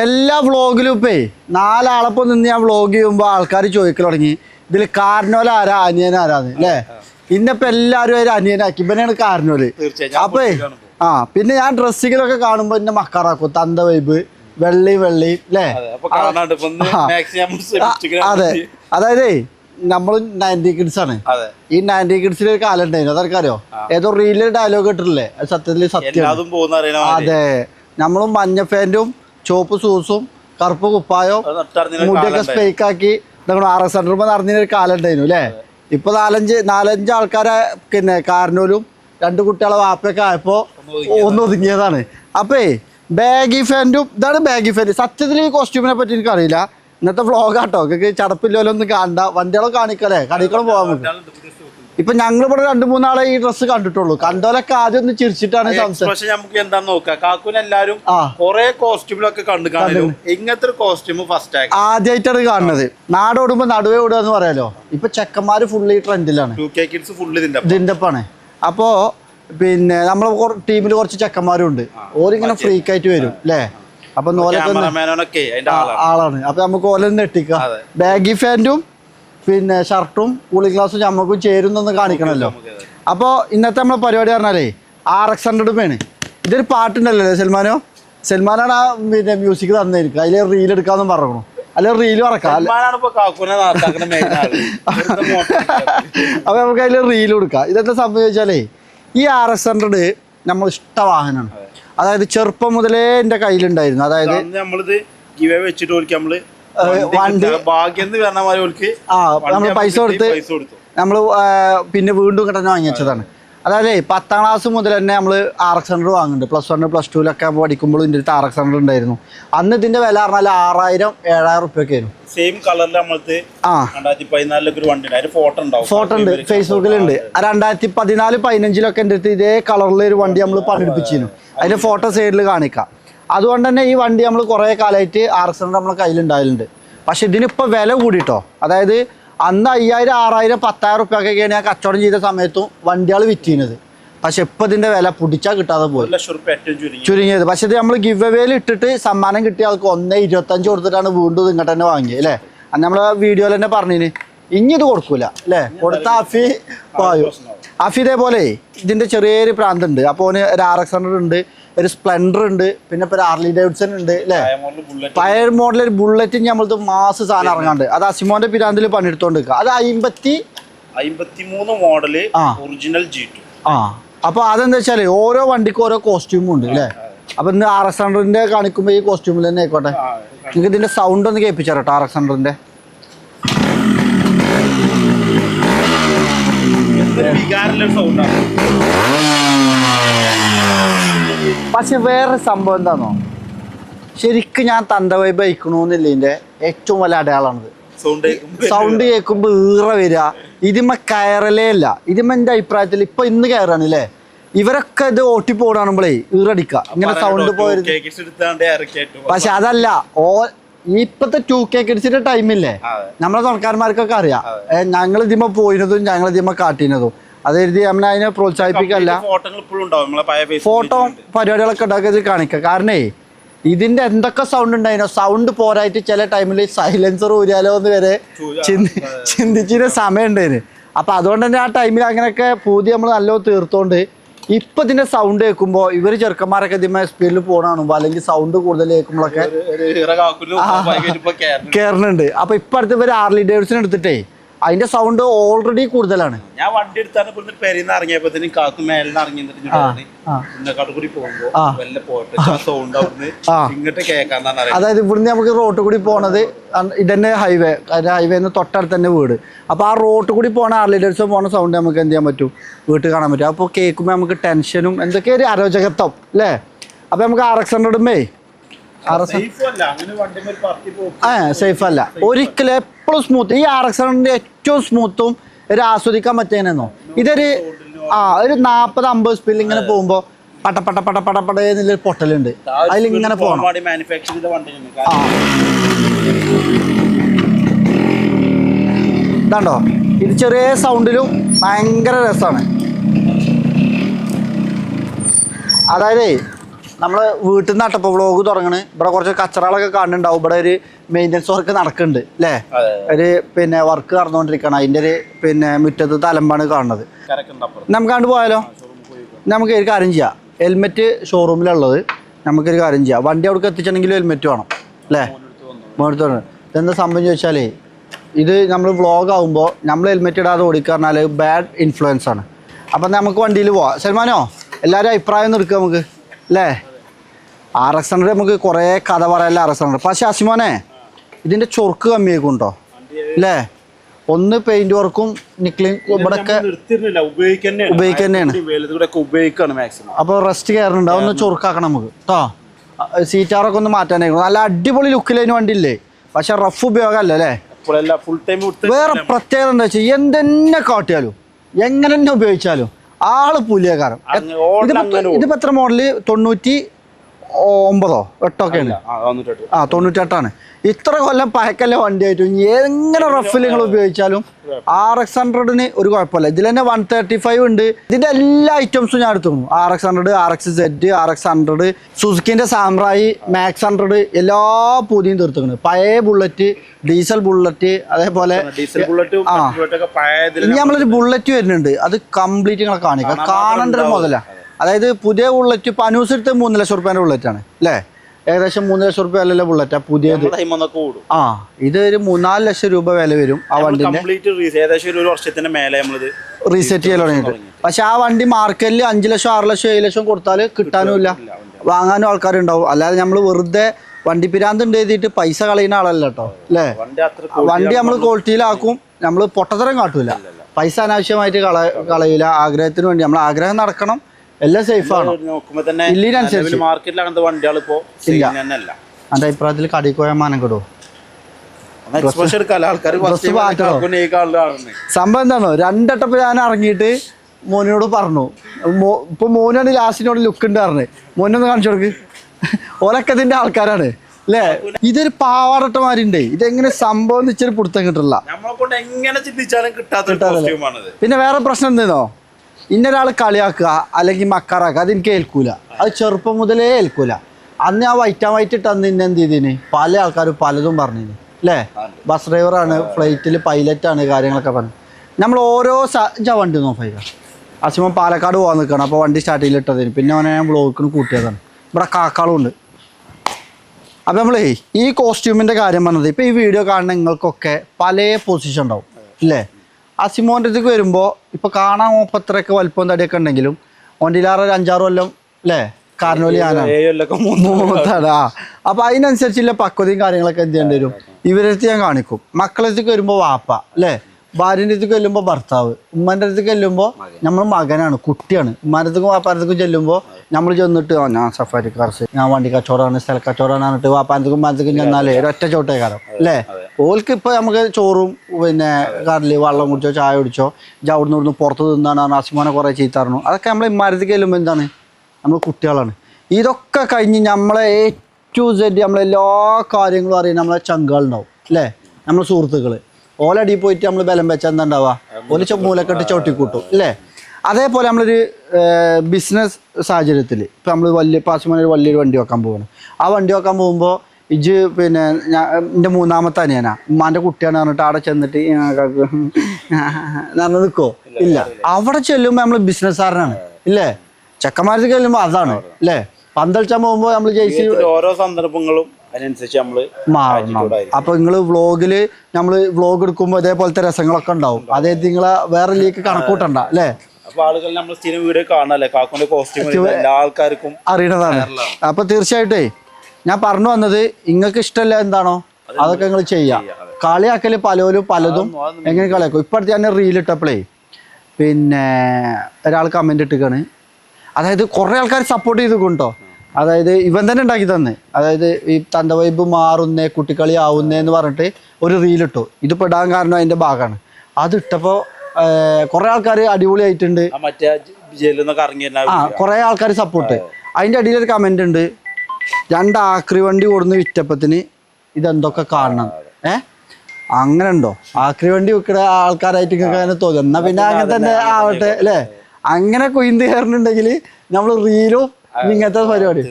എല്ലാ വ്ളോഗിലും ഇപ്പേ നാലാളപ്പം നിന്ന് ഞാൻ വ്ളോഗ് ചെയ്യുമ്പോൾ ആൾക്കാർ ചോദിക്കൽ തുടങ്ങി. ഇതിൽ കാരണോല ആരാ അനിയൻ ആരാന്ന് അല്ലേ ഇന്നിപ്പോ എല്ലാവരും ഒരു അനിയനാക്കി. ഇവനാണ് കാരണോൽ തീർച്ചയായും. അപ്പേ ആ പിന്നെ ഞാൻ ഡ്രസ്സിങ്ങിലൊക്കെ കാണുമ്പോൾ എന്നെ മക്കാറാക്കും. തന്ത വൈബ് വെള്ളി വെള്ളി അല്ലേ അതെ അതായത് നമ്മൾ നയന്റി കിഡ്സ് ആണ്. ഈ നയന്റി കിഡ്സിൽ ഒരു കാലം ഉണ്ടായിരുന്നു അതൊക്കെ ഏതോ റീലിൽ ഡയലോഗ് ഇട്ടിട്ടില്ലേ? സത്യത്തിൽ സത്യം. അതെ. നമ്മളും മഞ്ഞ പാന്റും ചുവപ്പ് സൂസും കറുപ്പ് കുപ്പായവും മുടിയൊക്കെ കാലം സ്പേക്ക് ആക്കി നമ്മൾ ആർ എസ് എന്റെ നടന്നിന് ഒരു കാലം ഉണ്ടായിരുന്നു അല്ലേ? ഇപ്പൊ നാലഞ്ച് നാലഞ്ച് ആൾക്കാരെ പിന്നെ കാരനൂലും രണ്ട് കുട്ടികളെ വാപ്പയൊക്കെ ആയപ്പോ ഒന്ന് ഒതുങ്ങിയതാണ്. അപ്പേ ബാഗി ഫാന്റും ഇതാണ് ബാഗി ഫാന്റ് സത്യത്തിൽ ഈ കോസ്റ്റ്യൂമിനെ പറ്റി എനിക്ക് അറിയില്ല. ഇന്നത്തെ വ്ളോഗാട്ടോ നിങ്ങൾക്ക് ചടപ്പില്ലോലൊന്നും കാണണ്ട. വണ്ടികളെ കാണിക്കല്ലേ? കടിക്കളും പോകാൻ നമുക്ക് ഇപ്പൊ ഞങ്ങൾ ഇവിടെ രണ്ടു മൂന്നാളെ ഈ ഡ്രസ് കണ്ടിട്ടുള്ളൂ. കണ്ടോലൊക്കെ ആദ്യം ഒന്ന് ചിരിച്ചിട്ടാണ് സംസാരം പക്ഷെ നമുക്ക് എന്താ നോക്കാം. കാക്കുന് എല്ലാരും. കൊറേ കോസ്റ്റ്യൂമിലൊക്കെ കണ്ടു കാണും ഇങ്ങനത്തെ ഒരു കോസ്റ്റ്യൂം ഫസ്റ്റ് ആദ്യമായിട്ടാണ് കാണുന്നത്. നാടോടുമ്പോ നടുവേ ഓടുക എന്ന് പറയാലോ? ഇപ്പൊ ചെക്കന്മാര് ഫുള്ള് ഈ ട്രെൻഡിലാണ് കിഡ്സ് ഫുള്ള് ഇതിന്റെ ഒപ്പാണ് അപ്പോ പിന്നെ നമ്മളെ ടീമിൽ കുറച്ച് ചെക്കന്മാരും ഉണ്ട് ഓരിങ്ങനെ ഫ്രീക്ക് ആയിട്ട് വരും അല്ലേ അപ്പൊ ഓലൊക്കെ ആളാണ്. അപ്പൊ നമുക്ക് ഓലൊന്ന് എട്ടിക്കാം ബാഗി പാന്റും പിന്നെ ഷർട്ടും കൂളി ഗ്ലാസും നമുക്കും ചേരുന്നൊന്ന് കാണിക്കണമല്ലോ. അപ്പോൾ ഇന്നത്തെ നമ്മളെ പരിപാടി പറഞ്ഞാലേ ആർ എക്സ് ഹൺഡ്രഡ് പേണ് ഇതൊരു പാട്ടുണ്ടല്ലോ സൽമാനോ? സൽമാനാണ് ആ പിന്നെ മ്യൂസിക് തന്നിരിക്കുക അതിൽ റീൽ എടുക്കാന്ന് പറഞ്ഞു അല്ലെ റീൽ ഇറക്കാം മോശം. അപ്പൊ നമുക്ക് അതിൽ റീൽ കൊടുക്കാം. ഇതെന്താ സംഭവിച്ചാലേ ഈ ആർ എക്സ് ഹൺഡ്രഡ് നമ്മൾ ഇഷ്ട വാഹനമാണ് അതായത് ചെറുപ്പം മുതലേ എന്റെ കയ്യിലുണ്ടായിരുന്നു. അതായത് നമ്മളിത് ഗിവേ വെച്ചിട്ട് നമ്മൾ വണ്ടി- ഭാഗ്യം ആ നമ്മൾ പൈസ കൊടുത്ത് നമ്മൾ പിന്നെ വീണ്ടും കിട്ടുന്ന വാങ്ങിച്ചതാണ് അതായത് പത്താം ക്ലാസ് മുതൽ തന്നെ നമ്മൾ ആർ എക്സ് ഹൺഡ്രഡ് വാങ്ങുന്നുണ്ട് പ്ലസ് വൺ പ്ലസ് ടുവിലൊക്കെ പഠിക്കുമ്പോൾ ഇതിന്റെ അടുത്ത് ആർ എക്സ് ഹൺഡ്രഡ് ഉണ്ടായിരുന്നു. അന്ന് ഇതിന്റെ വില പറഞ്ഞാൽ ആറായിരം ഏഴായിരം റുപ്യൊക്കെ ആയിരുന്നു. സെയിം കളറിൽ നമ്മളത്തെ ആ. രണ്ടായിരത്തി പതിനാലിലൊക്കെ ഒരു വണ്ടി ഉണ്ട്. അതിന് ഫോട്ടോ ഉണ്ടാവും ഫോട്ടോ ഉണ്ട്. ഫേസ്ബുക്കിലുണ്ട് രണ്ടായിരത്തി പതിനാല് പതിനഞ്ചിലൊക്കെ എന്റെ അടുത്ത് ഇതേ കളറിൽ ഒരു വണ്ടി നമ്മൾ പണിയെടുപ്പിച്ചിരുന്നു. അതിന്റെ ഫോട്ടോ സൈഡിൽ കാണിക്കാം. അതുകൊണ്ട് തന്നെ ഈ വണ്ടി നമ്മൾ കുറേ കാലമായിട്ട് ആർ എക്സ് ഹൺഡ്രഡ് നമ്മളെ കയ്യിലുണ്ടായിട്ടുണ്ട്. പക്ഷേ ഇതിനിപ്പോൾ വില കൂടിയിട്ടോ അതായത് അന്ന് അയ്യായിരം ആറായിരം പത്തായിരം റുപ്യൊക്കെയാണ് ഞാൻ കച്ചവടം ചെയ്ത സമയത്തും വണ്ടികൾ വിറ്റീനത്. പക്ഷെ ഇപ്പം ഇതിന്റെ വില പിടിച്ചാൽ കിട്ടാതെ പോയി. ചുരുങ്ങിയത്. പക്ഷെ ഇത് നമ്മൾ ഗിവ് അവേയിൽ ഇട്ടിട്ട് സമ്മാനം കിട്ടിയ ആൾക്ക് ഒന്നേ ഇരുപത്തഞ്ച് കൊടുത്തിട്ടാണ് വീണ്ടും ഇങ്ങോട്ട് തന്നെ വാങ്ങിയത് അല്ലേ? അന്ന് നമ്മൾ വീഡിയോയിൽ തന്നെ പറഞ്ഞിന് ഇനി ഇത് കൊടുക്കൂല അല്ലേ? കൊടുത്ത അഫി പോയോ. അഫി ഇതേപോലെ ഇതിന്റെ ചെറിയൊരു പ്രാന്തുണ്ട്. അപ്പോൾ ഒരു ആർ എക്സ് ഹൺഡ്രഡ് ഉണ്ട്. ഒരു സ്പ്ലെൻഡർ ഉണ്ട്. പിന്നെ ഇപ്പൊ ആർലി ഡേവിഡ്സൺ ഉണ്ട് അല്ലേ പഴയ മോഡൽ ഒരു ബുള്ളറ്റ് നമ്മളത് മാസ് സാധനം ഇറങ്ങാണ്ട്. അത് അസിമോന്റെ പിരാന്തിൽ പണിയെടുത്തോണ്ട് അത് അമ്പത്തി അയിമ്പത്തിമൂന്ന് മോഡൽ. ഒറിജിനൽ ജി ടു ആ. അപ്പൊ അതെന്താ വെച്ചാൽ ഓരോ വണ്ടിക്ക് ഓരോ കോസ്റ്റ്യൂമും ഉണ്ട് അല്ലേ അപ്പൊ ഇന്ന് ആർ എക്സ് ഹൺഡ്രഡിന്റെ കാണിക്കുമ്പോൾ ഈ കോസ്റ്റ്യൂമിൽ തന്നെ ആയിക്കോട്ടെ. നിങ്ങൾക്ക് ഇതിന്റെ സൗണ്ട് ഒന്ന് കേൾപ്പിച്ചാ കേട്ടോ ആർ എക്സ് ഹൺഡ്രഡിന്റെ വികാരമുള്ള സൗണ്ടാണ് പക്ഷെ വേറെ സംഭവം എന്താണോ ശരിക്കും ഞാൻ തന്ത വൈബ് അയക്കണമെന്നില്ല ഇതിന്റെ ഏറ്റവും വലിയ അടയാളമാണിത് സൗണ്ട് കേൾക്കുമ്പോ കേൾക്കുമ്പോൾ ഈറ വരിക. ഇതിമ്മ കയറലേ അല്ല ഇതിമ്മ എന്റെ അഭിപ്രായത്തിൽ ഇപ്പൊ ഇന്ന് കയറാണ് അല്ലേ ഇവരൊക്കെ ഇത് ഓട്ടി പോടാണുമ്പോളേ ഈറടിക്കുക ഇങ്ങനെ സൗണ്ട് പോയത് പക്ഷെ അതല്ല ഓ ഇപ്പത്തെ ടു കെ കിടിച്ചിട്ട് ടൈമില്ലേ. നമ്മളെ തുണക്കാരന്മാർക്കൊക്കെ അറിയാം. ഞങ്ങൾ ഇതിമ്മ പോയിരുന്നതും ഞങ്ങൾ ഇതിമ്മ കാട്ടിനതും അത് എഴുതി നമ്മൾ അതിനെ പ്രോത്സാഹിപ്പിക്കല്ല. ഫോട്ടോ. പരിപാടികളൊക്കെ ഉണ്ടാക്കി കാണിക്കുക കാരണേ ഇതിന്റെ എന്തൊക്കെ സൗണ്ട് ഉണ്ടായിനോ? സൗണ്ട് പോരായിട്ട് ചില ടൈമിൽ സൈലൻസർ ഊരാലോ എന്ന് വരെ ചിന്തിച്ചിന് സമയം ഉണ്ടായിന്. അപ്പൊ അതുകൊണ്ട് തന്നെ ആ ടൈമിൽ അങ്ങനെയൊക്കെ പൂതി നമ്മൾ നല്ലോണം തീർത്തോണ്ട് ഇപ്പൊ ഇതിന്റെ സൗണ്ട് കേൾക്കുമ്പോ ഇവർ ചെറുക്കന്മാരൊക്കെ ഇതിന്മേ സ്പീഡിൽ പോകണാണുമ്പോ അല്ലെങ്കിൽ സൗണ്ട് കൂടുതൽ കേൾക്കുമ്പോഴൊക്കെ കേറുന്നുണ്ട്. അപ്പൊ ഇപ്പൊ അടുത്ത് ഇവർ ആർലി ഡേവിഡ്സൺ എടുത്തിട്ടേ അതിന്റെ സൗണ്ട് ഓൾറെഡി കൂടുതലാണ്. ഞാൻ വണ്ടി എടുത്താണ് ഇവിടുന്ന് പെരിന്ന് ഇറങ്ങിയപ്പോഴത്തേനും കാക്ക് പോകുമ്പോ. വല്ല പോട്ടെ സൗണ്ട് അവിടുന്ന്. ഇങ്ങോട്ട് കേൾക്കാന്നാണ് അതായത് ഇവിടുന്ന് നമുക്ക് റോട്ട് കൂടി പോണത് ഇതന്നെ ഹൈവേ ഹൈവേന്ന് തൊട്ടടുത്ത് തന്നെ വീട്. അപ്പോൾ ആ റോട്ട് കൂടി പോണ ആർ ആർലിഡേഴ്സ് പോണ സൗണ്ട് നമുക്ക് എന്ത് ചെയ്യാൻ പറ്റും? വീട്ടിൽ കാണാൻ പറ്റും. അപ്പോൾ കേൾക്കുമ്പോൾ നമുക്ക് ടെൻഷനും എന്തൊക്കെ ഒരു അരോചകത്വം അല്ലേ? അപ്പോൾ നമുക്ക് ആർ എക്സ് ഹൺഡ്രഡുമേ ആർ ആ സേഫ് അല്ല ഒരിക്കലും എപ്പോഴും സ്മൂത്ത് ഈ ആർ എക്സ് ഹൺഡ്രഡിന്റെ ഏറ്റവും സ്മൂത്തും ഒരു ആസ്വദിക്കാൻ പറ്റിയെന്നോ ഇതൊരു ആ ഒരു നാൽപ്പത് അമ്പത് സ്പീഡിൽ ഇങ്ങനെ പോകുമ്പോൾ പട്ട പട്ട പട്ട പട പട എന്നുള്ളൊരു പൊട്ടലുണ്ട്. അതിലിങ്ങനെ പോകണം ആ. ഇതാണ്ടോ? ഇത് ചെറിയ സൗണ്ടിലും ഭയങ്കര രസമാണ് അതായത് നമ്മൾ വീട്ടിൽ നിന്ന് അട്ടപ്പ വ്ളോഗ് തുടങ്ങണ്. ഇവിടെ കുറച്ച് കച്ചറകളൊക്കെ കാണുന്നുണ്ടാവും. ഇവിടെ ഒരു മെയിന്റനൻസ് വർക്ക് നടക്കുന്നുണ്ട് അല്ലേ ഒരു പിന്നെ വർക്ക് നടന്നുകൊണ്ടിരിക്കണം. അതിന്റെ ഒരു പിന്നെ മുറ്റത്ത് തലമ്പാണ് കാണുന്നത്. നമുക്ക് കണ്ടു പോയാലോ? നമുക്ക് ഒരു കാര്യം ചെയ്യാം. ഹെൽമെറ്റ് ഷോറൂമിലുള്ളത് നമുക്കൊരു കാര്യം ചെയ്യാം. വണ്ടി അവിടെ എത്തിച്ചിട്ടുണ്ടെങ്കിൽ ഹെൽമെറ്റ് വേണം അല്ലേ മോനടുത്ത് പറഞ്ഞു ഇതെന്താ സംഭവം ചോദിച്ചാലേ ഇത് നമ്മൾ വ്ളോഗ് ആകുമ്പോൾ നമ്മൾ ഹെൽമെറ്റ് ഇടാതെ ഓടിക്കുക പറഞ്ഞാൽ ബാഡ് ഇൻഫ്ലുവൻസ് ആണ്. അപ്പം നമുക്ക് വണ്ടിയിൽ പോവാം. സൽമാനോ എല്ലാവരും അഭിപ്രായം ഒന്ന് എടുക്കുക നമുക്ക് അല്ലേ ആർ എക്സ് ഹൺഡ്രഡ് നമുക്ക് കുറേ കഥ പറയാല്ല ആർ എക്സ് ഹൺഡ്രഡ്. പക്ഷേ അസിമോനെ ഇതിന്റെ ചൊർക്ക് കമ്മിയാക്കുണ്ടോ അല്ലേ? ഒന്ന് പെയിന്റ് വർക്കും നിക്ലിങ് ഇവിടെ ഉപയോഗിക്കുന്നതാണ് അപ്പോൾ റെസ്റ്റ് കയറുന്നുണ്ട് അതൊന്ന് ചൊറുക്കാക്കണം നമുക്ക്. കേട്ടോ സീറ്റാറൊക്കെ ഒന്ന് മാറ്റാനായിരുന്നു നല്ല അടിപൊളി ലുക്കിലതിന് വണ്ടി ഇല്ലേ പക്ഷെ റഫ് ഉപയോഗമല്ല അല്ലേ? വേറെ പ്രത്യേകത എന്താ വെച്ചാൽ എന്തെന്നെ കാട്ടിയാലും എങ്ങനെ തന്നെ ഉപയോഗിച്ചാലും ആൾ അങ്ങനെ ഓടും. ഇതിപ്പോ എത്ര മോഡൽ തൊണ്ണൂറ്റി ഒമ്പതോ? എട്ടൊക്കെയാണ്. ആ തൊണ്ണൂറ്റെട്ടാണ്. ഇത്ര കൊല്ലം പഴക്കല്ല വണ്ടി ആയിട്ടും എങ്ങനെ റഫിൽ നിങ്ങൾ ഉപയോഗിച്ചാലും ആർ എക്സ് ഹൺഡ്രഡിന് ഒരു കുഴപ്പമില്ല. ഇതിൽ തന്നെ വൺ തേർട്ടി ഫൈവ് ഉണ്ട്. ഇതിന്റെ എല്ലാ ഐറ്റംസും ഞാൻ എടുത്തു R X hundred R X set R X hundred സുസുക്കിന്റെ സാമ്രായി max hundred എല്ലാ പുതിയും തീർത്തുക്കണ്. പഴയ ബുള്ളറ്റ് ഡീസൽ ബുള്ളറ്റ് അതേപോലെ ആ. നമ്മളൊരു ബുള്ളറ്റ് വരുന്നുണ്ട്. അത് കംപ്ലീറ്റ് നിങ്ങളെ കാണിക്കാം. കാണേണ്ട ഒരു മാത്രം മുതല. അതായത് പുതിയ ബുള്ളറ്റ് ഇപ്പൊ അനൂസ് എടുത്ത് മൂന്ന് ലക്ഷം റുപ്യ ബുള്ളറ്റ് ആണ് അല്ലേ? ഏകദേശം മൂന്ന് ലക്ഷം റുപ്യ അല്ലല്ലോ ബുള്ളറ്റ് പുതിയത്. ആ ഇത് ഒരു മൂന്നാൽ ലക്ഷം രൂപ വില വരും ആ വണ്ടിന്റെ റീസെറ്റ് ചെയ്യാൻ തുടങ്ങിയിട്ട്. പക്ഷെ ആ വണ്ടി മാർക്കറ്റിൽ അഞ്ച് ലക്ഷം ആറ് ലക്ഷം ഏഴ് ലക്ഷം കൊടുത്താൽ കിട്ടാനും ഇല്ല വാങ്ങാനും ആൾക്കാരുണ്ടാവും. അല്ലാതെ നമ്മൾ വെറുതെ വണ്ടി പിരാന്ത് ഉണ്ട് എഴുതിയിട്ട് പൈസ കളയുന്ന ആളല്ല കേട്ടോ അല്ലേ? വണ്ടി നമ്മൾ ക്വാളിറ്റിയിലാക്കും നമ്മൾ പൊട്ടത്തരം കാട്ടൂല. പൈസ അനാവശ്യമായിട്ട് കള കളയില്ല ആഗ്രഹത്തിന് വേണ്ടി നമ്മൾ ആഗ്രഹം നടക്കണം. എല്ലാം സേഫ് ആണ്? നോക്കുമ്പോ തന്നെ. മാർക്കറ്റിൽ അങ്ങനത്തെ വണ്ടികൾ ഇപ്പോ ഇല്ല. എന്റെ അഭിപ്രായത്തിൽ കടയിൽ പോയാൽ മാനം കിടും? സംഭവം എന്താണോ? രണ്ടട്ടപ്പ് ഞാൻ ഇറങ്ങിയിട്ട് മോനോട് പറഞ്ഞു. ഇപ്പൊ മോനാണ് ലാസ്റ്റിനോട് ലുക്ക് ഉണ്ട് പറഞ്ഞത് മോനൊന്ന് കാണിച്ചു കൊടുക്ക്. ഓലൊക്കെ ഇതിന്റെ ആൾക്കാരാണ്. അല്ലേ? ഇതൊരു പാവാടട്ടമാരുണ്ട്. ഇതെങ്ങനെ സംഭവം ഇച്ചിരി പിടുത്തം കിട്ടില്ല. നമ്മളെ കൊണ്ട് എങ്ങനെ ചിന്തിച്ചാലും കിട്ടാത്ത പിന്നെ വേറെ പ്രശ്നം എന്തെന്നോ? ഇന്നൊരാൾ കളിയാക്കുക അല്ലെങ്കിൽ മക്കാറാക്കുക അത് എനിക്ക് ഏൽക്കൂല. അത് ചെറുപ്പം മുതലേ ഏൽക്കൂല. അന്ന് ആ വൈറ്റ് ആൻഡ് വൈറ്റ് ഇട്ട് അന്ന് ഇന്ന എന്ത് ചെയ്തിന്? പല ആൾക്കാരും പലതും പറഞ്ഞിന്. അല്ലേ ബസ് ഡ്രൈവറാണ് ഫ്ലൈറ്റിൽ പൈലറ്റാണ് കാര്യങ്ങളൊക്കെ പറഞ്ഞു. നമ്മൾ ഓരോ സ വണ്ടി നോക്കുക അസിമൻ പാലക്കാട് പോകാൻ നിൽക്കണം അപ്പോൾ വണ്ടി സ്റ്റാർട്ട് ഇട്ടതിന് പിന്നെ അവനെ ഞാൻ ബ്ലോക്കിന് കൂട്ടിയതാണ്. ഇവിടെ കാക്കാളും ഉണ്ട്. അപ്പോൾ നമ്മളേ ഈ കോസ്റ്റ്യൂമിന്റെ കാര്യം പറഞ്ഞത് ഇപ്പോൾ ഈ വീഡിയോ കാണുന്ന നിങ്ങൾക്കൊക്കെ പല പൊസിഷൻ ഉണ്ടാവും. ഇല്ലേ അസിമോന്റെ അടുത്തേക്ക് വരുമ്പോൾ ഇപ്പോൾ കാണാൻ ഓപ്പത്രയൊക്കെ വലിപ്പം തടിയൊക്കെ ഉണ്ടെങ്കിലും ഒന്റിലാറ് ഒരു അഞ്ചാറ് കൊല്ലം അല്ലേ കാർണോലി ആനാണ് ആ. അപ്പം അതിനനുസരിച്ചുള്ള പക്വതയും കാര്യങ്ങളൊക്കെ എന്ത് ചെയ്യേണ്ടി വരും? ഇവരടുത്ത് ഞാൻ കാണിക്കും. മക്കളെ അടുത്തേക്ക് വരുമ്പോൾ വാപ്പ അല്ലേ ഭാര്യന്റെ അടുത്ത് ചെല്ലുമ്പോൾ ഭർത്താവ്. ഉമ്മന്റെ അടുത്ത് ചെല്ലുമ്പോൾ നമ്മൾ മകനാണ് കുട്ടിയാണ്. അടുത്തേക്കും വാപ്പാന്റെ ചെല്ലുമ്പോൾ നമ്മൾ ചെന്നിട്ട് ആ ഞാൻ സഫാരി കാർസ് ഞാൻ വണ്ടി കച്ചവടമാണ് സ്ഥല കച്ചവടമാണ് പറഞ്ഞിട്ട് വാപ്പാനത്തേക്കും ഉമ്മാനത്തേക്കും ചെന്നാലേ ഒരൊറ്റ ചോട്ടേ കാലം അല്ലേ? ഓൽക്ക് ഇപ്പോൾ നമുക്ക് ചോറും പിന്നെ കടൽ വെള്ളം കുടിച്ചോ ചായ കുടിച്ചോ അവിടുന്ന് ഇവിടുന്ന് പുറത്ത് തിന്നാണ് അസിമോനെ കുറേ ചീത്താറണം അതൊക്കെ നമ്മൾ ഇമ്മാരത്തേക്ക് ചെല്ലുമ്പോൾ എന്താണ്? നമ്മൾ കുട്ടികളാണ്. ഇതൊക്കെ കഴിഞ്ഞ് നമ്മളെ എ ടു സെഡ് നമ്മളെല്ലാ കാര്യങ്ങളും അറിയാൻ നമ്മളെ ചങ്കുകളുണ്ടാവും അല്ലേ? നമ്മളെ സുഹൃത്തുക്കൾ ഓലടി പോയിട്ട് നമ്മൾ ബലം വെച്ചാൽ എന്താ ഉണ്ടാവുക ചെ- മൂലക്കെട്ട് ചവിട്ടിക്കൂട്ടും അല്ലേ? അതേപോലെ നമ്മളൊരു ബിസിനസ് സാഹചര്യത്തിൽ ഇപ്പം നമ്മൾ വലിയ പാസ്മോൻ ഒരു വലിയൊരു വണ്ടി വെക്കാൻ പോവാണ്. ആ വണ്ടി വെക്കാൻ പോകുമ്പോൾ ഇജ് പിന്നെ ഞാൻ എന്റെ മൂന്നാമത്തെ അനിയനാ. ഉമ്മാന്റെ കുട്ടിയാണ് പറഞ്ഞിട്ട് അവിടെ ചെന്നിട്ട് നടന്ന് നിൽക്കോ ഇല്ല. അവിടെ ചെല്ലുമ്പോൾ നമ്മൾ ബിസിനസ്സുകാരനാണ് ഇല്ലേ? ചെക്കന്മാർക്ക് ചെല്ലുമ്പോൾ അതാണ് അല്ലേ പന്തളിച്ചാൽ പോകുമ്പോൾ നമ്മൾ ജയിച്ചു ഓരോ സന്ദർഭങ്ങളും അതിനനുസരിച്ച് നമ്മൾ മാറണം. അപ്പൊ നിങ്ങൾ വ്ളോഗിൽ നമ്മൾ വ്ളോഗ് എടുക്കുമ്പോൾ ഇതേപോലത്തെ രസങ്ങളൊക്കെ ഉണ്ടാവും. അതായത് നിങ്ങളെ വേറെ ലീക്ക് കണക്കൂട്ടണ്ട അല്ലേ? അപ്പൊ ആളുകൾ നമ്മൾ സ്ഥിരം വീഡിയോ കാണാല്ലേ കാക്കുന്റെ കോസ്റ്റ്യൂം എല്ലാ ആൾക്കാർക്കും അറിയണതാണ്. അപ്പൊ തീർച്ചയായിട്ടേ ഞാൻ പറഞ്ഞു വന്നത് നിങ്ങൾക്ക് ഇഷ്ടമല്ല എന്താണോ അതൊക്കെ നിങ്ങൾ ചെയ്യാം. കളിയാക്കൽ പലരും പലതും എങ്ങനെ കളിയാക്കും? ഇപ്പോഴത്തെ ഞാൻ റീൽ ഇട്ടപ്പോഴേ പിന്നെ ഒരാൾ കമന്റ് ഇട്ടിക്കാണ്. അതായത് കുറേ ആൾക്കാർ സപ്പോർട്ട് ചെയ്തു കൊണ്ടോ അതായത് ഇവൻ തന്നെ ഉണ്ടാക്കി തന്നെ. അതായത് ഈ തന്റെ വൈബ് മാറുന്നേ കുട്ടിക്കളി ആവുന്നേ എന്ന് പറഞ്ഞിട്ട് ഒരു റീലിട്ടു ഇത് പെടാൻ കാരണം അതിന്റെ ഭാഗമാണ്. അത് ഇട്ടപ്പോൾ കുറേ ആൾക്കാർ അടിപൊളിയായിട്ടുണ്ട്. ആ കുറെ ആൾക്കാർ സപ്പോർട്ട് അതിന്റെ അടിയിൽ ഒരു കമന്റ് ഉണ്ട്. രണ്ട് ആക്രി വണ്ടി കൊടുന്ന് വിറ്റപ്പത്തിന് ഇതെന്തൊക്കെ കാണണം ഏ? അങ്ങനെ ഉണ്ടോ? ആക്രി വണ്ടി വെക്കുന്ന ആൾക്കാരായിട്ട് അങ്ങനെ തോന്നുന്നു. പിന്നെ അങ്ങനെ തന്നെ ആവട്ടെ അല്ലേ? അങ്ങനെ കൊയിന്ത് കയറുന്നുണ്ടെങ്കിൽ നമ്മൾ റീലും ഇങ്ങനത്തെ പരിപാടി.